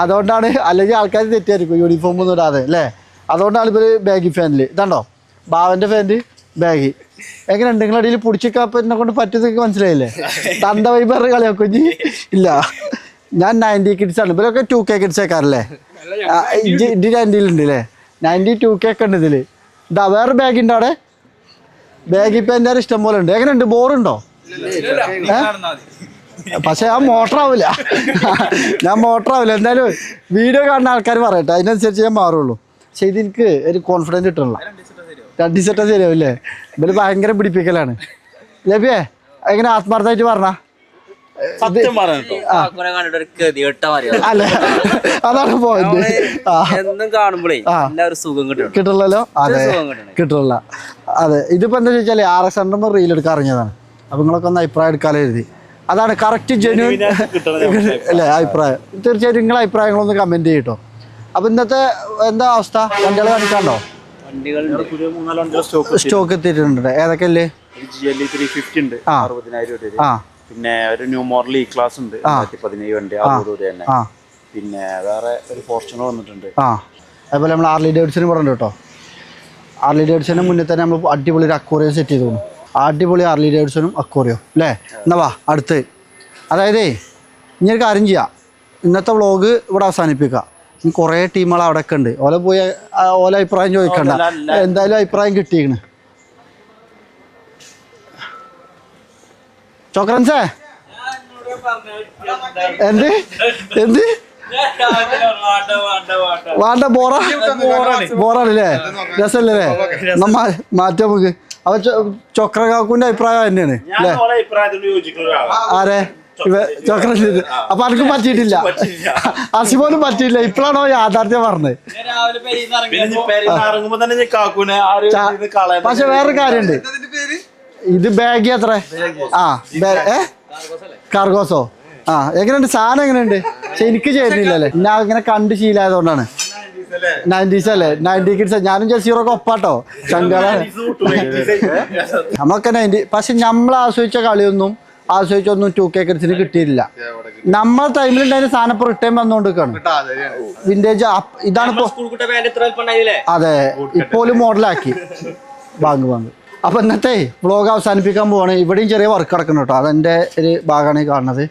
അതുകൊണ്ടാണ് അല്ലെങ്കിൽ ആൾക്കാർ തെറ്റായിരിക്കും യൂണിഫോം ഒന്നും ഇടാതെ അല്ലേ? അതുകൊണ്ടാണ് ഇവർ ബാഗി ഫാനിൽ ഇതാണ്ടോ? ബാവന്റെ ഫാന്റ് ബാഗി എങ്ങനെ എങ്ങനെയുണ്ട് നിങ്ങളടിയിൽ പിടിച്ചിക്കാപ്പനെ കൊണ്ട് പറ്റുന്നതൊക്കെ മനസ്സിലായില്ലേ? തന്ത വൈബർ ഇനി ഇല്ല. ഞാൻ നയന്റി കിഡ്സ് ആണ്. ഇവരൊക്കെ ടു കെ കിഡ്സ് ആക്കാറല്ലേ ഇഡി നയന്റിയിലുണ്ട് അല്ലേ നയന്റി ടു കെ ഒക്കെ ഉണ്ട് ഇതിൽ. ഇതാ വേറെ ബാഗ് ഉണ്ട് അവിടെ. ബാഗ് എന്റെ ഇഷ്ടം പോലെ ഉണ്ട്. എങ്ങനെയുണ്ട് ബോറുണ്ടോ പക്ഷെ ആ മോട്ടർ ആവില്ല ഞാൻ മോട്ടർ ആവില്ല എന്തായാലും വീഡിയോ കാണുന്ന ആൾക്കാർ പറയട്ടെ. അതിനനുസരിച്ച് ഞാൻ മാറുള്ളൂ. പക്ഷെ ഇത് എനിക്ക് ഒരു കോൺഫിഡൻസ് കിട്ടണില്ല. രണ്ട് സെറ്റാ അല്ലേ ഇവർ ഭയങ്കര പിടിപ്പിക്കലാണ്. ലഭ്യേ എങ്ങനെ ആത്മാർത്ഥമായിട്ട് പറഞ്ഞ. അല്ല അതാണ് പോയിന്റ് എന്നും കാണുമ്പോഴേ ആ. എല്ലാവരും സുഖം അതെ. കിട്ടുള്ള അതെ. ഇതിപ്പോ എന്താ ചോദിച്ചാൽ ആർ എസ് ഹൺഡ്രഡ് റീൽ എടുക്കാൻ അറിഞ്ഞതാണ്. അപ്പൊ നിങ്ങളൊക്കെ ഒന്ന് അഭിപ്രായം എടുക്കാലോ എഴുതി അതാണ് കറക്റ്റ് ജെന്യൂൻ അല്ലേ അഭിപ്രായം. തീർച്ചയായിട്ടും നിങ്ങളെ അഭിപ്രായങ്ങളൊന്ന് കമന്റ് ചെയ്യട്ടോ. അപ്പൊ ഇന്നത്തെ എന്താ അവസ്ഥ? വണ്ടികൾ കാണിക്കാണ്ടോ? സ്റ്റോക്ക് സ്റ്റോക്ക് എത്തിയിട്ടുണ്ട്. ഏതൊക്കെ അല്ലേ ആ. ആ. പിന്നെ ഒരു ന്യൂ മോഡൽ ഇ ക്ലാസ് ഉണ്ട്. പതിനേഴ് വണ്ടി. അറുപത് രൂപ തന്നെ. പിന്നെ വേറെ ഒരു ഫോർച്യൂണർ വന്നിട്ടുണ്ട്. ആ. അതുപോലെ നമ്മൾ ആർലി ഡേവിഡ്സന് ഇവിടെ ഉണ്ട് കേട്ടോ. ആർലി ഡേവിഡ്സന് മുന്നേ തന്നെ നമ്മൾ അടിപൊളി ഒരു അക്വറിയം സെറ്റ് ചെയ്തു അടിപൊളി ആർലി ഡേവിഡ്സണും അക്വറിയോ അല്ലേ? എന്നാ വാ അടുത്ത്. അതായത് ഇനി ഒരു കാര്യം ചെയ്യാം. ഇന്നത്തെ വ്ളോഗ് ഇവിടെ അവസാനിപ്പിക്കാം. ഇനി കുറേ ടീമുകൾ അവിടെ ഒക്കെ ഉണ്ട്. ഓലെ പോയി ഓലെ അഭിപ്രായം ചോദിക്കണ്ട. എന്തായാലും അഭിപ്രായം കിട്ടിയിരിക്കണ് ചോക്രൻസേ? എന്ത്? എന്ത്? വാണ്ട ബോറ. ബോറാണല്ലേ രസമല്ലേ മാറ്റാം നമുക്ക്. അവ ചൊക്ര കാക്കുന്റെ അഭിപ്രായം തന്നെയാണ് ആരെ? ചോക്ര ചൊക്ര അപ്പൊ അനക്ക് പറ്റിയിട്ടില്ല. അസിപോലും പറ്റിയില്ല ഇപ്പോഴാണോ യാഥാർത്ഥ്യം പറഞ്ഞത്? പക്ഷെ വേറൊരു കാര്യമുണ്ട്. ഇത് ബാഗ് അത്ര ആ ഏ? കാർഗോസോ. ആ എങ്ങനെയുണ്ട്? സാധനം എങ്ങനെയുണ്ട്? പക്ഷെ എനിക്ക് ചേരുന്നില്ലല്ലേ ഞാൻ ഇങ്ങനെ കണ്ട് ശീലമായതുകൊണ്ടാണ്. നയന്റീസ് അല്ലേ? നയന്റി കിഡ്സ് ഞാനും ജസീറൊക്കെ ഒപ്പാട്ടോ. ശങ്കാള നമ്മളൊക്കെ നയന്റി പക്ഷെ നമ്മൾ ആസ്വദിച്ച കളിയൊന്നും ആസ്വദിച്ചൊന്നും ടു കെ കിഡ്സിന് കിട്ടിയില്ല. നമ്മൾ ടൈമിൽ ഉണ്ടായിരുന്ന സാധനം ഇപ്പൊ റിട്ടേൺ വന്നുകൊണ്ടിരിക്കുകയാണ് വിന്റേജ് ഇതാണ് അതെ ഇപ്പോലും മോഡലാക്കി. Bank bank. അപ്പൊ ഇന്നത്തെ വ്ളോഗ് അവസാനിപ്പിക്കാൻ പോവാണ്. ഇവിടെയും ചെറിയ വർക്ക് കിടക്കുന്നു കേട്ടോ അതെന്റെ ഒരു ഭാഗമാണ് ഈ കാണുന്നത്.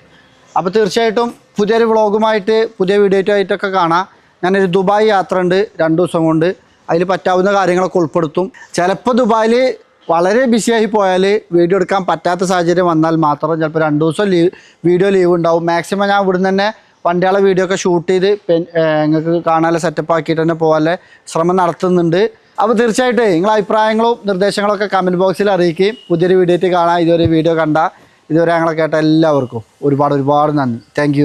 അപ്പോൾ തീർച്ചയായിട്ടും പുതിയൊരു വ്ളോഗുമായിട്ട് പുതിയ വീഡിയോ ആയിട്ടൊക്കെ കാണാം. ഞാനൊരു ദുബായ് യാത്ര ഉണ്ട് രണ്ട് ദിവസം കൊണ്ട്. അതിൽ പറ്റാവുന്ന കാര്യങ്ങളൊക്കെ ഉൾപ്പെടുത്തും. ചിലപ്പോൾ ദുബായിൽ വളരെ ബിസിയായി പോയാൽ വീഡിയോ എടുക്കാൻ പറ്റാത്ത സാഹചര്യം വന്നാൽ മാത്രം ചിലപ്പോൾ രണ്ട് ദിവസം ലീവ് വീഡിയോ ലീവ് ഉണ്ടാവും. മാക്സിമം ഞാൻ ഇവിടുന്ന് തന്നെ വണ്ടികളെ വീഡിയോ ഒക്കെ ഷൂട്ട് ചെയ്ത് നിങ്ങൾക്ക് കാണാനുള്ള സെറ്റപ്പ് ആക്കിയിട്ട് തന്നെ പോകാനുള്ള ശ്രമം നടത്തുന്നുണ്ട്. അപ്പോൾ തീർച്ചയായിട്ടും നിങ്ങളെ അഭിപ്രായങ്ങളും നിർദ്ദേശങ്ങളൊക്കെ കമന്റ് ബോക്സിൽ അറിയിക്കുകയും പുതിയൊരു വീഡിയോ കാണാം ഇതുവരെ വീഡിയോ കണ്ട ഇതുവരെ ഞങ്ങളെ കേട്ട എല്ലാവർക്കും ഒരുപാട് ഒരുപാട് നന്ദി. താങ്ക്